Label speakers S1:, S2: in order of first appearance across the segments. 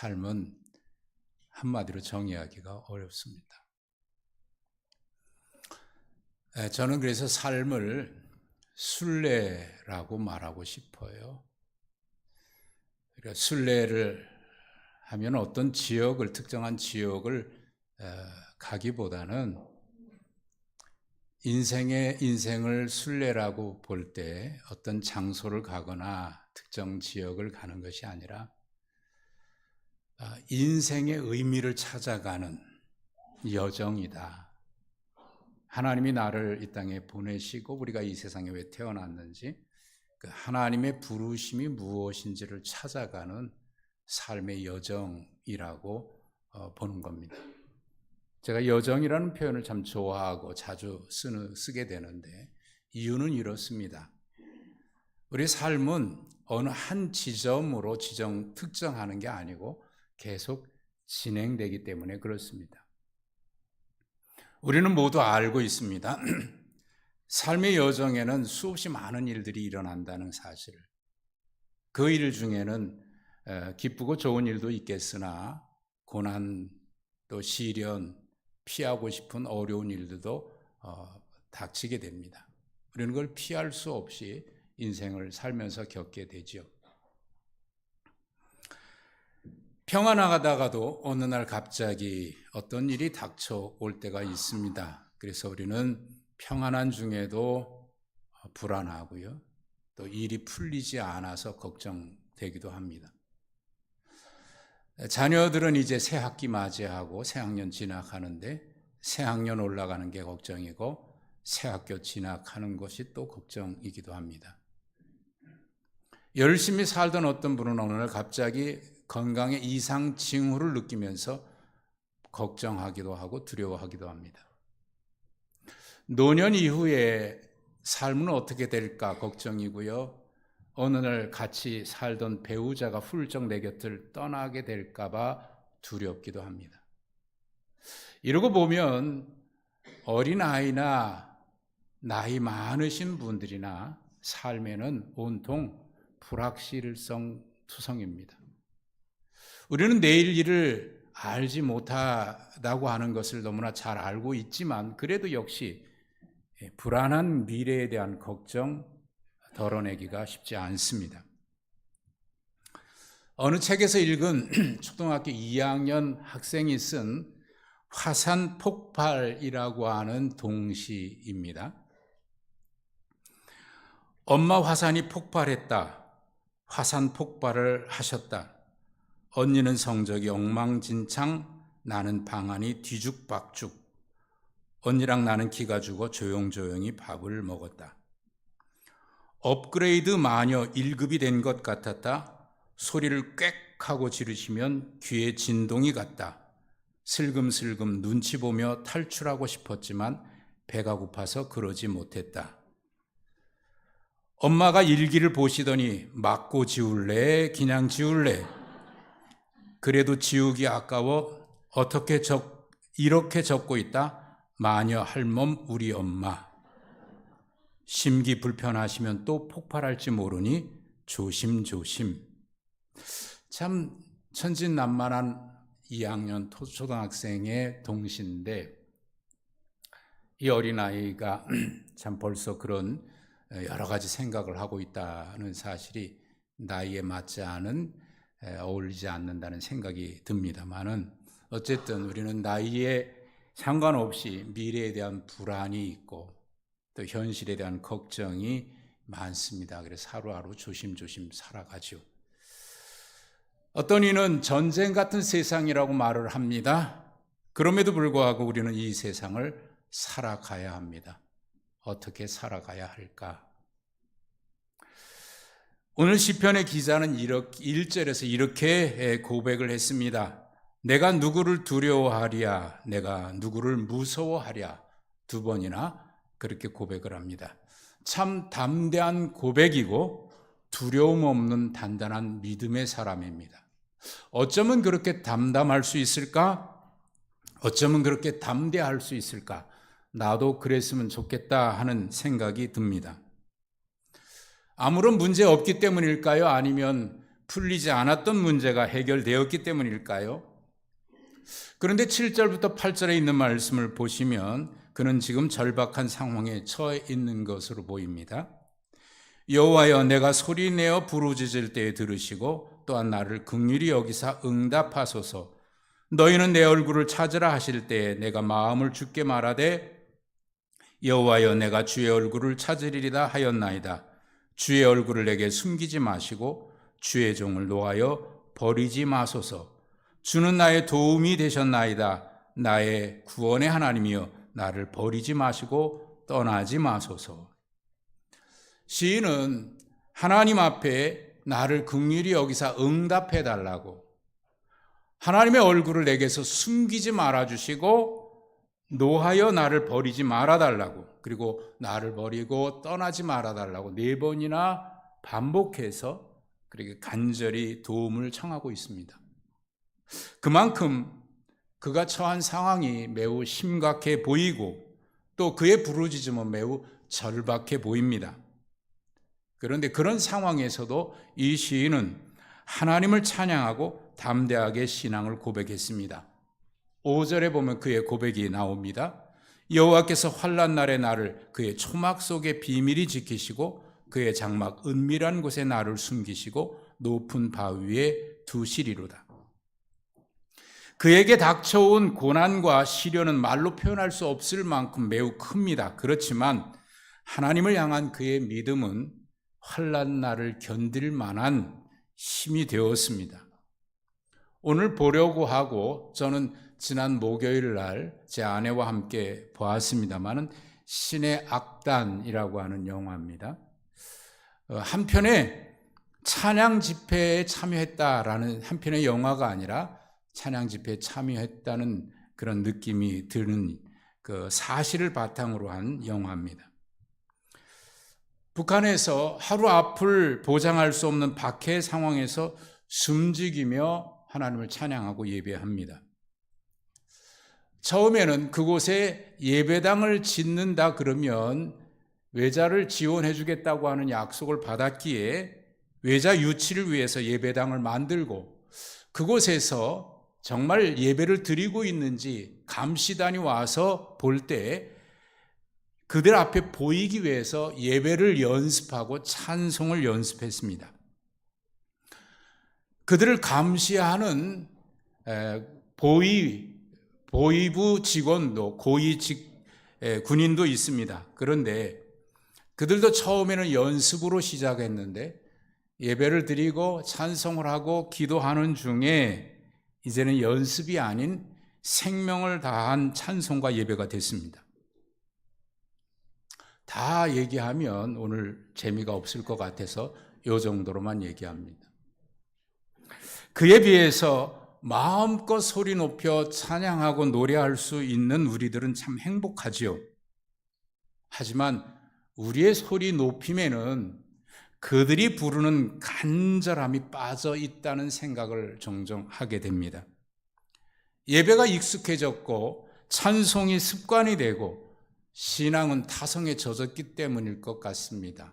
S1: 삶은 한마디로 정의하기가 어렵습니다. 에, 저는 그래서 삶을 순례라고 말하고 싶어요. 그러니까 순례를 하면 어떤 지역을 특정한 지역을 에, 가기보다는 인생의 인생을 순례라고 볼 때 어떤 장소를 가거나 특정 지역을 가는 것이 아니라 아, 인생의 의미를 찾아가는 여정이다. 하나님이 나를 이 땅에 보내시고 우리가 이 세상에 왜 태어났는지 그 하나님의 부르심이 무엇인지를 찾아가는 삶의 여정이라고 어, 보는 겁니다. 제가 여정이라는 표현을 참 좋아하고 자주 쓰는, 쓰게 되는데 이유는 이렇습니다. 우리 삶은 어느 한 지점으로 지정 특정하는 게 아니고 계속 진행되기 때문에 그렇습니다. 우리는 모두 알고 있습니다. 삶의 여정에는 수없이 많은 일들이 일어난다는 사실을. 그 일 중에는 기쁘고 좋은 일도 있겠으나 고난 또 시련 피하고 싶은 어려운 일들도 어, 닥치게 됩니다. 우리는 그걸 피할 수 없이 인생을 살면서 겪게 되죠. 평안하다가도 어느 날 갑자기 어떤 일이 닥쳐올 때가 있습니다. 그래서 우리는 평안한 중에도 불안하고요. 또 일이 풀리지 않아서 걱정되기도 합니다. 자녀들은 이제 새 학기 맞이하고 새 학년 진학하는데 새 학년 올라가는 게 걱정이고 새 학교 진학하는 것이 또 걱정이기도 합니다. 열심히 살던 어떤 분은 어느 날 갑자기 건강에 이상 징후를 느끼면서 걱정하기도 하고 두려워하기도 합니다. 노년 이후에 삶은 어떻게 될까 걱정이고요. 어느 날 같이 살던 배우자가 훌쩍 내 곁을 떠나게 될까봐 두렵기도 합니다. 이러고 보면 어린아이나 나이 많으신 분들이나 삶에는 온통 불확실성 투성입니다. 우리는 내일 일을 알지 못하다고 하는 것을 너무나 잘 알고 있지만 그래도 역시 불안한 미래에 대한 걱정 덜어내기가 쉽지 않습니다. 어느 책에서 읽은 초등학교 2학년 학생이 쓴 화산 폭발이라고 하는 동시입니다. 엄마 화산이 폭발했다. 화산 폭발을 하셨다. 언니는 성적이 엉망진창, 나는 방안이 뒤죽박죽. 언니랑 나는 기가 죽어 조용조용히 밥을 먹었다. 업그레이드 마녀 1급이 된 것 같았다. 소리를 꽥 하고 지르시면 귀에 진동이 갔다. 슬금슬금 눈치 보며 탈출하고 싶었지만 배가 고파서 그러지 못했다. 엄마가 일기를 보시더니 맞고 지울래? 그냥 지울래? 그래도 지우기 아까워 어떻게 적, 이렇게 적고 있다? 마녀 할멈 우리 엄마. 심기 불편하시면 또 폭발할지 모르니 조심조심. 참 천진난만한 2학년 초등학생의 동시인데 이 어린아이가 참 벌써 그런 여러 가지 생각을 하고 있다는 사실이 나이에 맞지 않은 어울리지 않는다는 생각이 듭니다만은 어쨌든 우리는 나이에 상관없이 미래에 대한 불안이 있고 또 현실에 대한 걱정이 많습니다. 그래서 하루하루 조심조심 살아가죠. 어떤 이는 전쟁 같은 세상이라고 말을 합니다. 그럼에도 불구하고 우리는 이 세상을 살아가야 합니다. 어떻게 살아가야 할까? 오늘 시편의 기자는 1절에서 이렇게 고백을 했습니다. 내가 누구를 두려워하랴, 내가 누구를 무서워하랴, 두 번이나 그렇게 고백을 합니다. 참 담대한 고백이고 두려움 없는 단단한 믿음의 사람입니다. 어쩌면 그렇게 담담할 수 있을까? 어쩌면 그렇게 담대할 수 있을까? 나도 그랬으면 좋겠다 하는 생각이 듭니다. 아무런 문제 없기 때문일까요? 아니면 풀리지 않았던 문제가 해결되었기 때문일까요? 그런데 7절부터 8절에 있는 말씀을 보시면 그는 지금 절박한 상황에 처해 있는 것으로 보입니다. 여호와여 내가 소리 내어 부르짖을 때에 들으시고 또한 나를 극률히 여기사 응답하소서 너희는 내 얼굴을 찾으라 하실 때에 내가 마음을 죽게 말하되 여호와여 내가 주의 얼굴을 찾으리리다 하였나이다 주의 얼굴을 내게 숨기지 마시고 주의 종을 노하여 버리지 마소서. 주는 나의 도움이 되셨나이다. 나의 구원의 하나님이여 나를 버리지 마시고 떠나지 마소서. 시인은 하나님 앞에 나를 극률히 여기서 응답해 달라고 하나님의 얼굴을 내게서 숨기지 말아 주시고 노하여 나를 버리지 말아 달라고 그리고 나를 버리고 떠나지 말아 달라고 네 번이나 반복해서 그렇게 간절히 도움을 청하고 있습니다. 그만큼 그가 처한 상황이 매우 심각해 보이고 또 그의 부르짖음은 매우 절박해 보입니다. 그런데 그런 상황에서도 이 시인은 하나님을 찬양하고 담대하게 신앙을 고백했습니다. 5절에 보면 그의 고백이 나옵니다. 여호와께서 환란 날의 나를 그의 초막 속에 비밀히 지키시고 그의 장막 은밀한 곳에 나를 숨기시고 높은 바위에 두시리로다. 그에게 닥쳐온 고난과 시련은 말로 표현할 수 없을 만큼 매우 큽니다. 그렇지만 하나님을 향한 그의 믿음은 환란 날을 견딜 만한 힘이 되었습니다. 오늘 보려고 하고 저는 지난 목요일 날 제 아내와 함께 보았습니다만은 신의 악단이라고 하는 영화입니다. 어, 한편에 찬양 집회에 참여했다라는 한편의 영화가 아니라 찬양 집회에 참여했다는 그런 느낌이 드는 그 사실을 바탕으로 한 영화입니다. 북한에서 하루 앞을 보장할 수 없는 박해 상황에서 숨지기며 하나님을 찬양하고 예배합니다. 처음에는 그곳에 예배당을 짓는다 그러면 외자를 지원해 주겠다고 하는 약속을 받았기에 외자 유치를 위해서 예배당을 만들고 그곳에서 정말 예배를 드리고 있는지 감시단이 와서 볼 때 그들 앞에 보이기 위해서 예배를 연습하고 찬송을 연습했습니다. 그들을 감시하는 보위, 보위부 직원도 고위 직 군인도 있습니다. 그런데 그들도 처음에는 연습으로 시작했는데 예배를 드리고 찬송을 하고 기도하는 중에 이제는 연습이 아닌 생명을 다한 찬송과 예배가 됐습니다. 다 얘기하면 오늘 재미가 없을 것 같아서 요 정도로만 얘기합니다. 그에 비해서 마음껏 소리 높여 찬양하고 노래할 수 있는 우리들은 참 행복하지요. 하지만 우리의 소리 높임에는 그들이 부르는 간절함이 빠져 있다는 생각을 종종 하게 됩니다. 예배가 익숙해졌고 찬송이 습관이 되고 신앙은 타성에 젖었기 때문일 것 같습니다.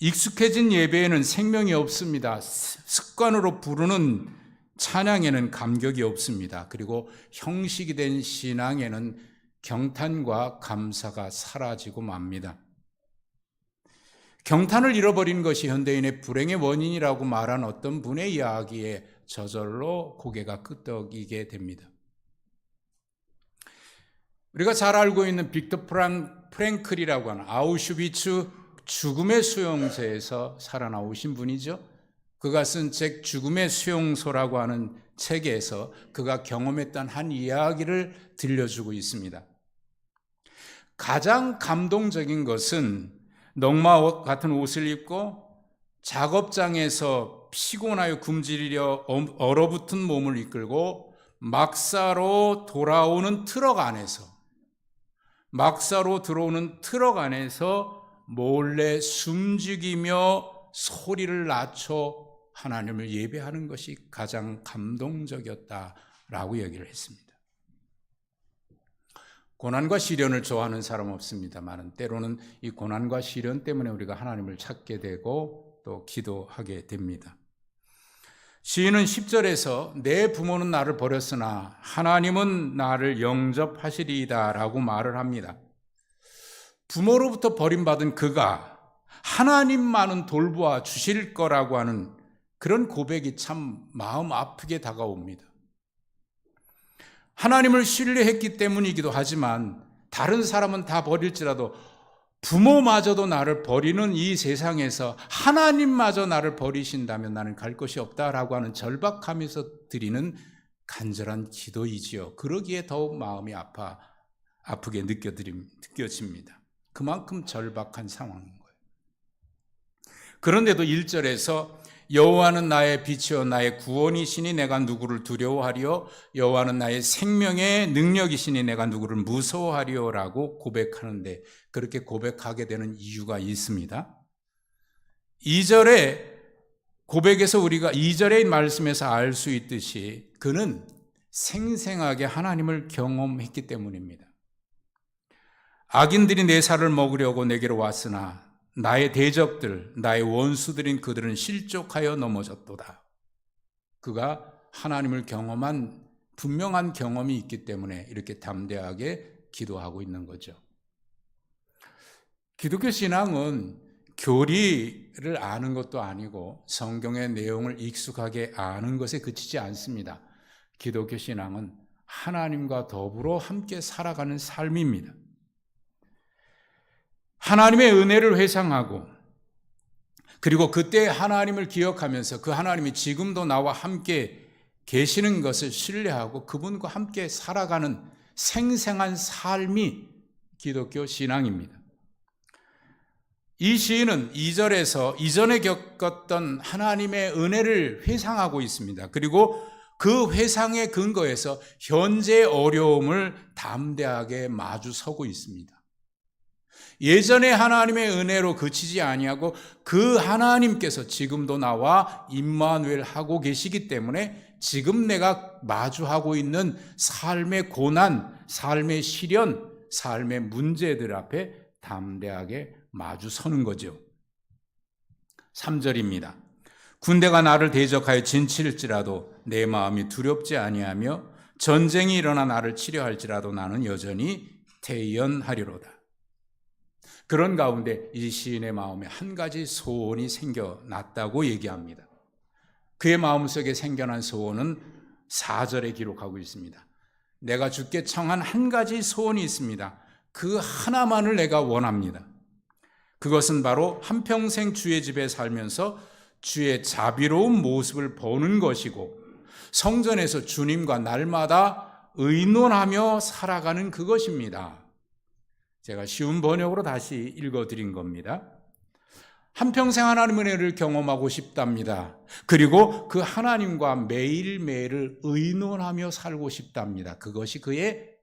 S1: 익숙해진 예배에는 생명이 없습니다. 습관으로 부르는 찬양에는 감격이 없습니다. 그리고 형식이 된 신앙에는 경탄과 감사가 사라지고 맙니다. 경탄을 잃어버린 것이 현대인의 불행의 원인이라고 말한 어떤 분의 이야기에 저절로 고개가 끄덕이게 됩니다. 우리가 잘 알고 있는 빅터 프랭클이라고 하는 아우슈비츠 죽음의 수용소에서 살아나오신 분이죠. 그가 쓴 책 죽음의 수용소라고 하는 책에서 그가 경험했던 한 이야기를 들려주고 있습니다. 가장 감동적인 것은 넉마 같은 옷을 입고 작업장에서 피곤하여 굶주리려 얼어붙은 몸을 이끌고 막사로 돌아오는 트럭 안에서 막사로 들어오는 트럭 안에서 몰래 숨죽이며 소리를 낮춰 하나님을 예배하는 것이 가장 감동적이었다라고 얘기를 했습니다. 고난과 시련을 좋아하는 사람 없습니다만 때로는 이 고난과 시련 때문에 우리가 하나님을 찾게 되고 또또 기도하게 됩니다. 시인은 10절에서 내 부모는 나를 버렸으나 하나님은 나를 영접하시리이다 라고 말을 합니다. 부모로부터 버림받은 그가 하나님만은 돌보아 주실 거라고 하는 그런 고백이 참 마음 아프게 다가옵니다. 하나님을 신뢰했기 때문이기도 하지만 다른 사람은 다 버릴지라도 부모마저도 나를 버리는 이 세상에서 하나님마저 나를 버리신다면 나는 갈 곳이 없다라고 하는 절박함에서 드리는 간절한 기도이지요. 그러기에 더욱 마음이 아파 아프게 느껴집니다. 그만큼 절박한 상황인 거예요. 그런데도 1절에서 여호와는 나의 빛이요 나의 구원이시니 내가 누구를 두려워하리요 여호와는 나의 생명의 능력이시니 내가 누구를 무서워하리요라고 고백하는데 그렇게 고백하게 되는 이유가 있습니다. 2절에 고백에서 우리가 2절의 말씀에서 알 수 있듯이 그는 생생하게 하나님을 경험했기 때문입니다. 악인들이 내 살을 먹으려고 내게로 왔으나 나의 대적들, 나의 원수들인 그들은 실족하여 넘어졌도다. 그가 하나님을 경험한 분명한 경험이 있기 때문에 이렇게 담대하게 기도하고 있는 거죠. 기독교 신앙은 교리를 아는 것도 아니고 성경의 내용을 익숙하게 아는 것에 그치지 않습니다. 기독교 신앙은 하나님과 더불어 함께 살아가는 삶입니다. 하나님의 은혜를 회상하고 그리고 그때 하나님을 기억하면서 그 하나님이 지금도 나와 함께 계시는 것을 신뢰하고 그분과 함께 살아가는 생생한 삶이 기독교 신앙입니다. 이 시인은 2절에서 이전에 겪었던 하나님의 은혜를 회상하고 있습니다. 그리고 그 회상의 근거에서 현재 어려움을 담대하게 마주 서고 있습니다. 예전에 하나님의 은혜로 그치지 아니하고 그 하나님께서 지금도 나와 임마누엘 하고 계시기 때문에 지금 내가 마주하고 있는 삶의 고난, 삶의 시련, 삶의 문제들 앞에 담대하게 마주 서는 거죠. 3절입니다. 군대가 나를 대적하여 진칠지라도 내 마음이 두렵지 아니하며 전쟁이 일어나 나를 치료할지라도 나는 여전히 태연하리로다. 그런 가운데 이 시인의 마음에 한 가지 소원이 생겨났다고 얘기합니다. 그의 마음속에 생겨난 소원은 4절에 기록하고 있습니다. 내가 주께 청한 한 가지 소원이 있습니다. 그 하나만을 내가 원합니다. 그것은 바로 한평생 주의 집에 살면서 주의 자비로운 모습을 보는 것이고 성전에서 주님과 날마다 의논하며 살아가는 그것입니다. 제가 쉬운 번역으로 다시 읽어드린 겁니다. 한평생 하나님의 은혜를 경험하고 싶답니다. 그리고 그 하나님과 매일매일을 의논하며 살고 싶답니다. 그것이 그의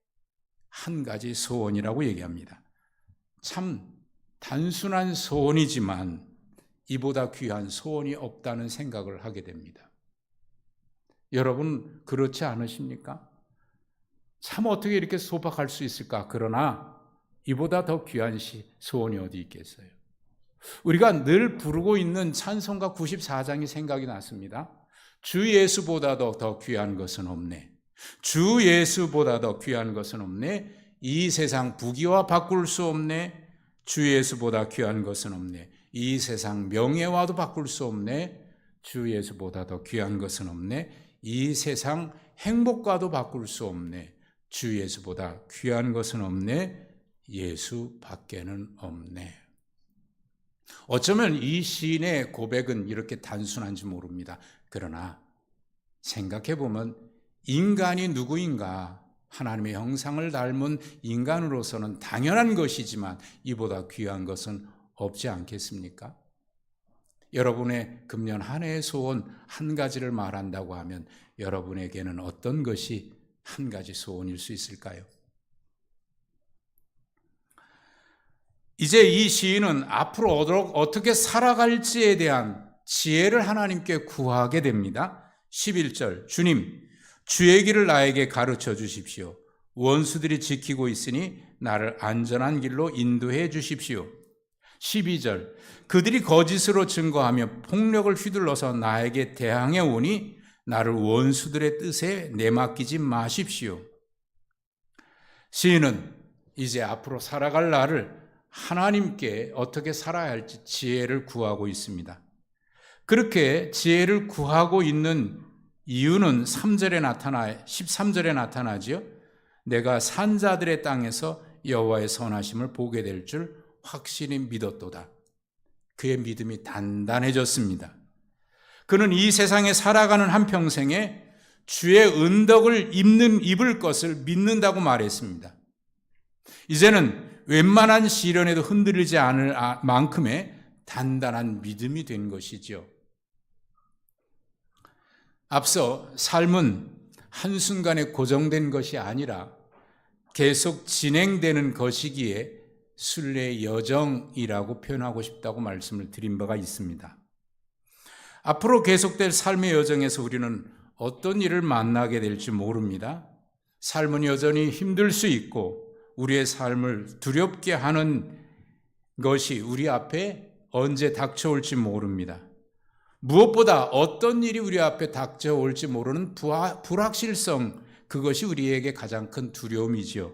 S1: 한 가지 소원이라고 얘기합니다. 참 단순한 소원이지만 이보다 귀한 소원이 없다는 생각을 하게 됩니다. 여러분, 그렇지 않으십니까? 참 어떻게 이렇게 소박할 수 있을까? 그러나 이보다 더 귀한 시, 소원이 어디 있겠어요? 우리가 늘 부르고 있는 찬송가 94장이 생각이 났습니다. 주 예수보다도 더 귀한 것은 없네. 주 예수보다 더 귀한 것은 없네. 이 세상 부귀와 바꿀 수 없네. 주 예수보다 귀한 것은 없네. 이 세상 명예와도 바꿀 수 없네. 주 예수보다 더 귀한 것은 없네. 이 세상 행복과도 바꿀 수 없네. 주 예수보다 귀한 것은 없네. 예수 밖에는 없네. 어쩌면 이 시인의 고백은 이렇게 단순한지 모릅니다. 그러나 생각해 보면 인간이 누구인가 하나님의 형상을 닮은 인간으로서는 당연한 것이지만 이보다 귀한 것은 없지 않겠습니까? 여러분의 금년 한 해의 소원 한 가지를 말한다고 하면 여러분에게는 어떤 것이 한 가지 소원일 수 있을까요? 이제 이 시인은 앞으로 어떻게 살아갈지에 대한 지혜를 하나님께 구하게 됩니다. 11절 주님 주의 길을 나에게 가르쳐 주십시오. 원수들이 지키고 있으니 나를 안전한 길로 인도해 주십시오. 12절 그들이 거짓으로 증거하며 폭력을 휘둘러서 나에게 대항해 오니 나를 원수들의 뜻에 내맡기지 마십시오. 시인은 이제 앞으로 살아갈 날을 하나님께 어떻게 살아야 할지 지혜를 구하고 있습니다. 그렇게 지혜를 구하고 있는 이유는 3절에 나타나 13절에 나타나지요. 내가 산자들의 땅에서 여호와의 선하심을 보게 될 줄 확실히 믿었도다. 그의 믿음이 단단해졌습니다. 그는 이 세상에 살아가는 한 평생에 주의 은덕을 입는 입을 것을 믿는다고 말했습니다. 이제는 웬만한 시련에도 흔들리지 않을 아, 만큼의 단단한 믿음이 된 것이죠. 앞서 삶은 한순간에 고정된 것이 아니라 계속 진행되는 것이기에 순례 여정이라고 표현하고 싶다고 말씀을 드린 바가 있습니다. 앞으로 계속될 삶의 여정에서 우리는 어떤 일을 만나게 될지 모릅니다. 삶은 여전히 힘들 수 있고 우리의 삶을 두렵게 하는 것이 우리 앞에 언제 닥쳐올지 모릅니다. 무엇보다 어떤 일이 우리 앞에 닥쳐올지 모르는 불확실성, 그것이 우리에게 가장 큰 두려움이지요.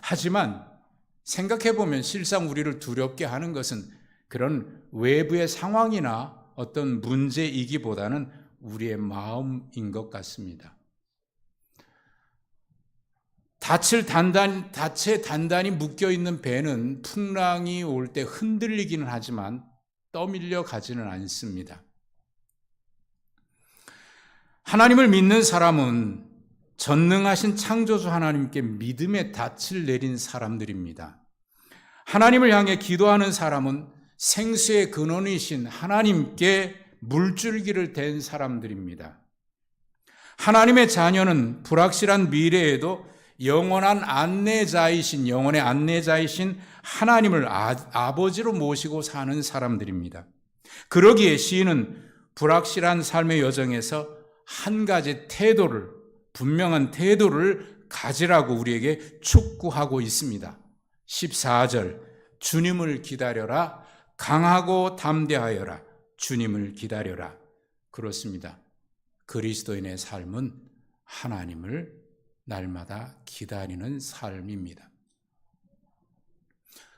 S1: 하지만 생각해보면 실상 우리를 두렵게 하는 것은 그런 외부의 상황이나 어떤 문제이기보다는 우리의 마음인 것 같습니다. 닻을 단단, 닻에 단단히 묶여 있는 배는 풍랑이 올 때 흔들리기는 하지만 떠밀려 가지는 않습니다. 하나님을 믿는 사람은 전능하신 창조주 하나님께 믿음의 닻을 내린 사람들입니다. 하나님을 향해 기도하는 사람은 생수의 근원이신 하나님께 물줄기를 댄 사람들입니다. 하나님의 자녀는 불확실한 미래에도 영원한 안내자이신 영원의 안내자이신 하나님을 아, 버지로 모시고 사는 사람들입니다. 그러기에 시인은 불확실한 삶의 여정에서 한 가지 태도를, 분명한 태도를 가지라고 우리에게 촉구하고 있습니다. 14절, 주님을 기다려라. 강하고 담대하여라. 주님을 기다려라. 그렇습니다. 그리스도인의 삶은 하나님을 날마다 기다리는 삶입니다.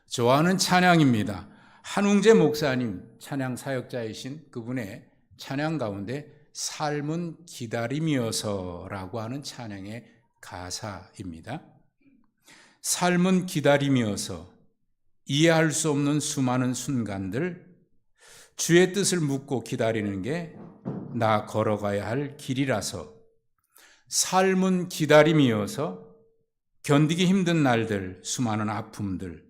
S1: 좋아하는 찬양입니다. 한웅재 목사님 찬양 사역자이신 그분의 찬양 가운데 삶은 기다림이어서라고 하는 찬양의 가사입니다. 삶은 기다림이어서 이해할 수 없는 수많은 순간들 주의 뜻을 묻고 기다리는 게 나 걸어가야 할 길이라서 삶은 기다림이어서 견디기 힘든 날들, 수많은 아픔들,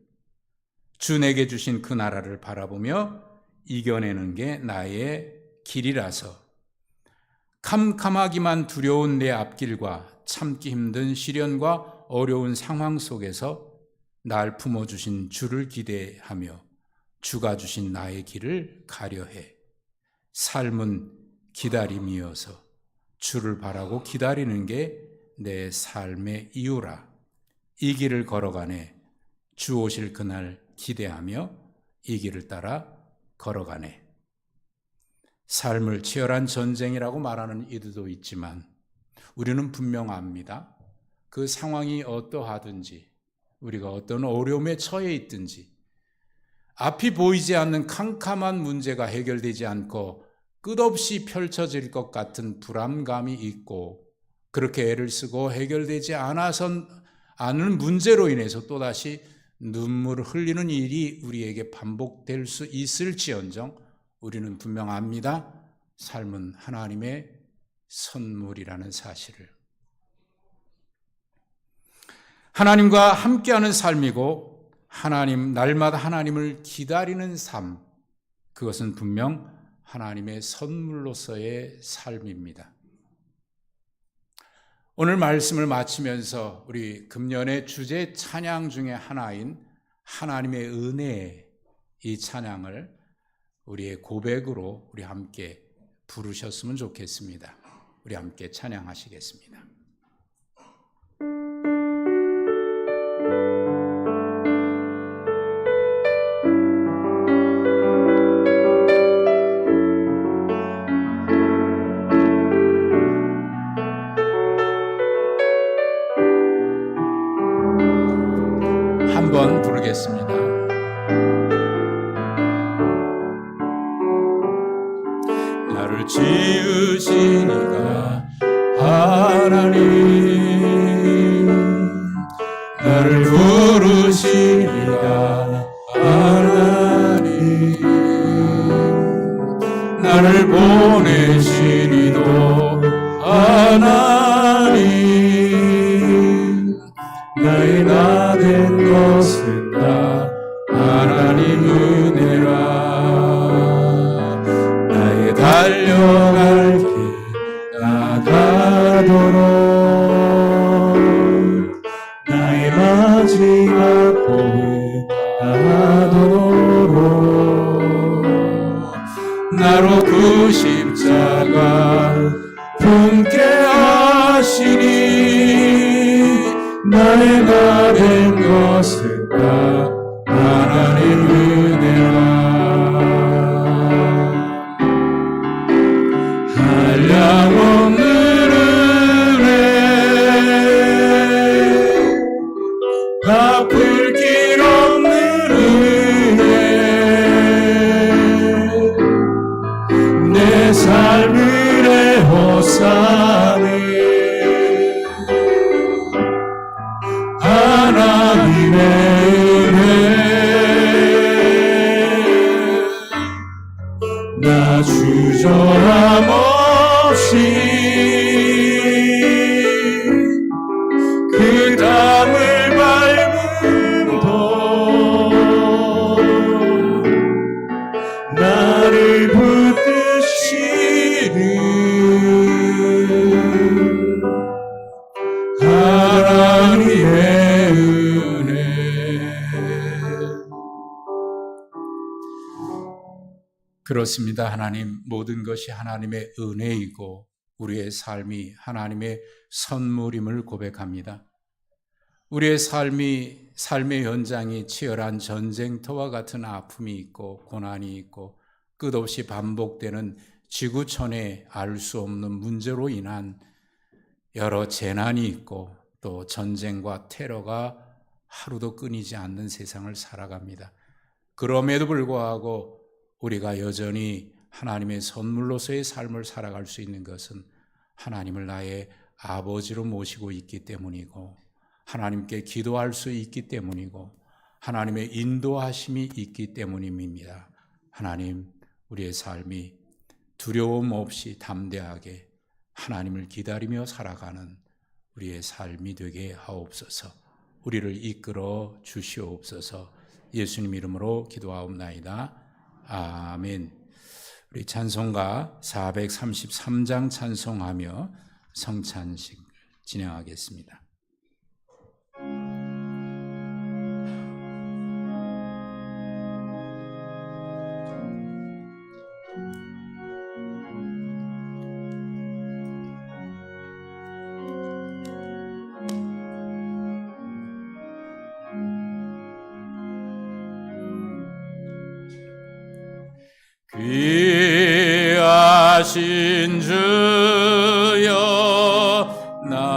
S1: 주 내게 주신 그 나라를 바라보며 이겨내는 게 나의 길이라서. 캄캄하기만 두려운 내 앞길과 참기 힘든 시련과 어려운 상황 속에서 날 품어주신 주를 기대하며 주가 주신 나의 길을 가려해. 삶은 기다림이어서 주를 바라고 기다리는 게 내 삶의 이유라. 이 길을 걸어가네. 주 오실 그날 기대하며 이 길을 따라 걸어가네. 삶을 치열한 전쟁이라고 말하는 이들도 있지만 우리는 분명 합니다. 그 상황이 어떠하든지 우리가 어떤 어려움에 처해 있든지 앞이 보이지 않는 캄캄한 문제가 해결되지 않고 끝없이 펼쳐질 것 같은 불안감이 있고 그렇게 애를 쓰고 해결되지 않아선 않은 문제로 인해서 또다시 눈물을 흘리는 일이 우리에게 반복될 수 있을지언정 우리는 분명 합니다. 삶은 하나님의 선물이라는 사실을. 하나님과 함께하는 삶이고 하나님 날마다 하나님을 기다리는 삶 그것은 분명 하나님의 선물로서의 삶입니다. 오늘 말씀을 마치면서 우리 금년의 주제 찬양 중에 하나인 하나님의 은혜 이 찬양을 우리의 고백으로 우리 함께 부르셨으면 좋겠습니다. 우리 함께 찬양하시겠습니다. 부르겠습니다. 나를 지 나의 나된 것은 다 그렇습니다. 하나님 모든 것이 하나님의 은혜이고 우리의 삶이 하나님의 선물임을 고백합니다. 우리의 삶이 삶의 현장이 치열한 전쟁터와 같은 아픔이 있고 고난이 있고 끝없이 반복되는 지구촌의 알 수 없는 문제로 인한 여러 재난이 있고 또 전쟁과 테러가 하루도 끊이지 않는 세상을 살아갑니다. 그럼에도 불구하고 우리가 여전히 하나님의 선물로서의 삶을 살아갈 수 있는 것은 하나님을 나의 아버지로 모시고 있기 때문이고 하나님께 기도할 수 있기 때문이고 하나님의 인도하심이 있기 때문입니다. 하나님, 우리의 삶이 두려움 없이 담대하게 하나님을 기다리며 살아가는 우리의 삶이 되게 하옵소서. 우리를 이끌어 주시옵소서. 예수님 이름으로 기도하옵나이다. 아멘. 우리 찬송가 433장 찬송하며 성찬식 진행하겠습니다. 하신 주여 날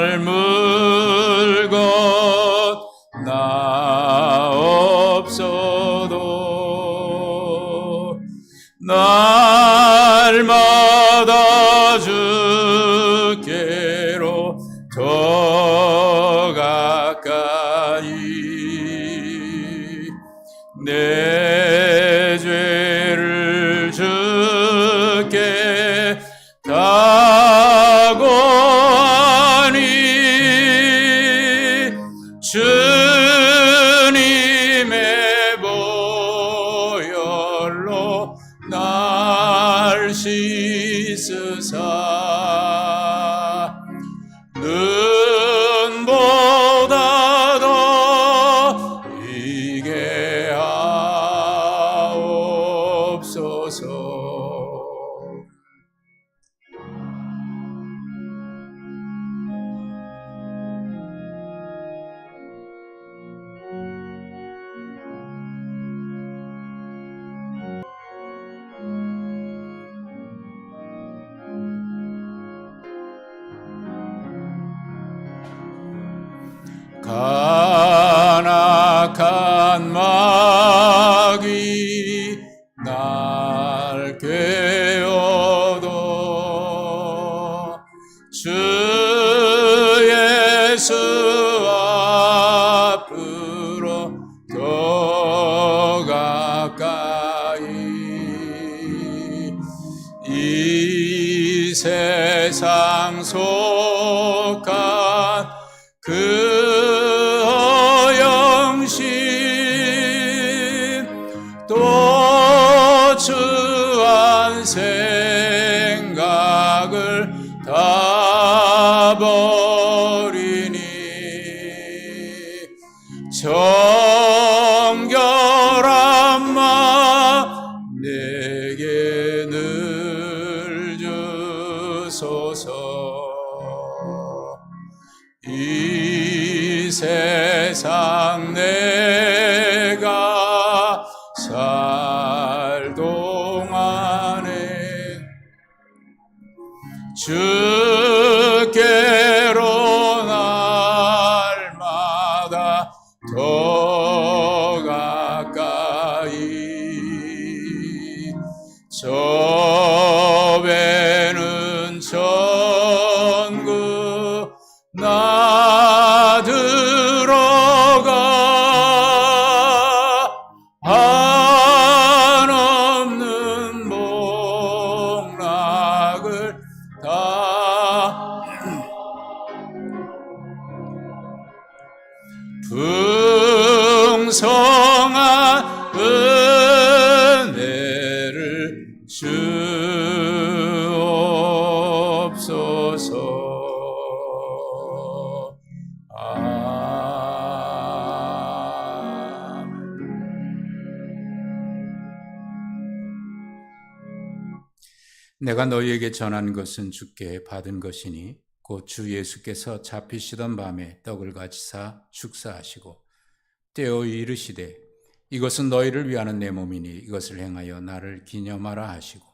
S1: not move. Senhor. 천 너희에게 전한 것은 주께 받은 것이니 곧 주 예수께서 잡히시던 밤에 떡을 가지사 축사하시고 떼어 이르시되 이것은 너희를 위하는 내 몸이니 이것을 행하여 나를 기념하라 하시고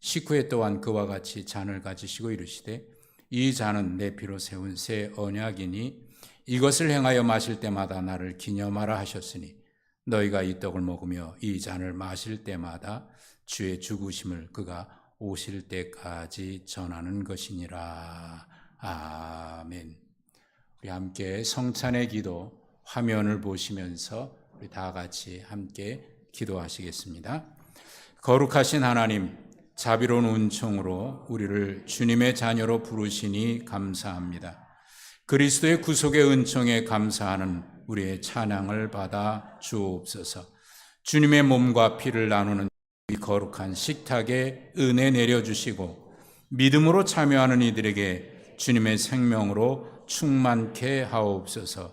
S1: 식후에 또한 그와 같이 잔을 가지시고 이르시되 이 잔은 내 피로 세운 새 언약이니 이것을 행하여 마실 때마다 나를 기념하라 하셨으니 너희가 이 떡을 먹으며 이 잔을 마실 때마다 주의 죽으심을 그가 오실 때까지 전하는 것이니라. 아멘. 우리 함께 성찬의 기도 화면을 보시면서 우리 다 같이 함께 기도하시겠습니다. 거룩하신 하나님, 자비로운 은총으로 우리를 주님의 자녀로 부르시니 감사합니다. 그리스도의 구속의 은총에 감사하는 우리의 찬양을 받아 주옵소서. 주님의 몸과 피를 나누는 이 거룩한 식탁에 은혜 내려주시고 믿음으로 참여하는 이들에게 주님의 생명으로 충만케 하옵소서.